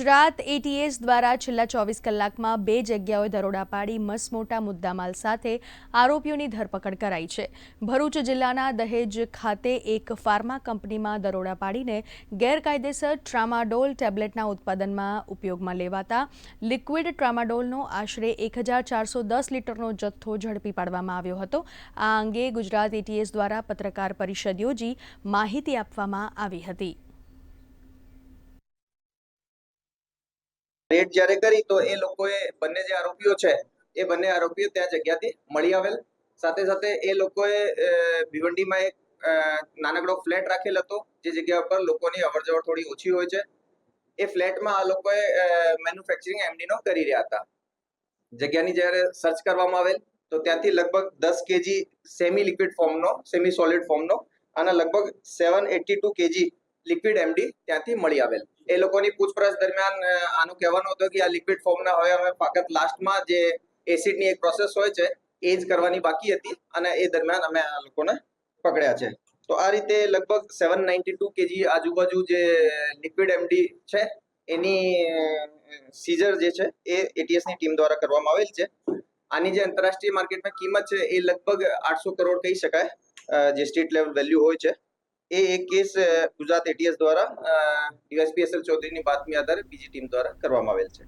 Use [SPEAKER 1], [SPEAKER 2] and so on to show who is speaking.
[SPEAKER 1] Gujarat ATS દ્વારા છેલ્લા ચોવીસ કલાકમાં બે જગ્યાઓએ દરોડા પાડી મસમોટા મુદ્દામાલ સાથે આરોપીઓની ધરપકડ કરાઈ છે. ભરૂચ જિલ્લાના દહેજ ખાતે એક ફાર્મા કંપનીમાં દરોડા પાડીને ગેરકાયદેસર ટ્રામાડોલ ટેબ્લેટના ઉત્પાદનમાં ઉપયોગમાં લેવાતા લિક્વિડ ટ્રામાડોલનો આશરે એક હજાર ચારસો દસ લીટરનો જથ્થો ઝડપી પાડવામાં આવ્યો હતો. આ અંગે ગુજરાત એટીએસ દ્વારા પત્રકાર પરિષદ યોજી માહિતી આપવામાં આવી હતી.
[SPEAKER 2] રેડ જ્યારે કરી તો એ લોકોએ બંને જે આરોપીઓ છે, એ બંને આરોપીઓ ત્યાં જગ્યાથી મળી આવેલ. સાથે સાથે એ લોકોએ ભિવંડીમાં એક નાનકડો ફ્લેટ રાખેલ હતો, જે જગ્યા ઉપર લોકોની અવરજવર થોડી ઓછી હોય છે. એ ફ્લેટમાં આ લોકોએ મેન્યુફેક્ચરિંગ એમડીનો કરી રહ્યા હતા. જગ્યાની જ્યારે સર્ચ કરવામાં આવેલ, તો ત્યાંથી લગભગ દસ કેજી સેમી લિક્વિડ ફોર્મનો સેમી સોલિડ ફોર્મનો અને લગભગ seven eighty two KG liquid MD ત્યાંથી મળી આવેલ. એ લોકોની પૂછપરછ દરમિયાન આનું કહેવાનું હતું કે આ લિક્વિડ ફોર્મના હવે અમે ફક્ત લાસ્ટમાં જે એસિડની એક પ્રોસેસ હોય છે, એ જ કરવાની બાકી હતી અને એ દરમિયાન અમે આ લોકોને પકડ્યા છે. તો આ રીતે લગભગ સેવન નાઇન્ટી ટુ કેજી આજુબાજુ જે લિક્વિડ એમડી છે, એની સીઝર જે છે, એ એટીએસની ટીમ દ્વારા કરવામાં આવેલ છે. આની જે આંતરરાષ્ટ્રીય માર્કેટમાં કિંમત છે, એ લગભગ આઠસો કરોડ કહી શકાય જે સ્ટેટ લેવલ વેલ્યુ હોય છે. એ એક કેસ ગુજરાત એટીએસ દ્વારા યુએસપીએસએલ એસ એલ ચૌધરીની બાતમી આધારે બીજી ટીમ દ્વારા કરવામાં આવેલ છે.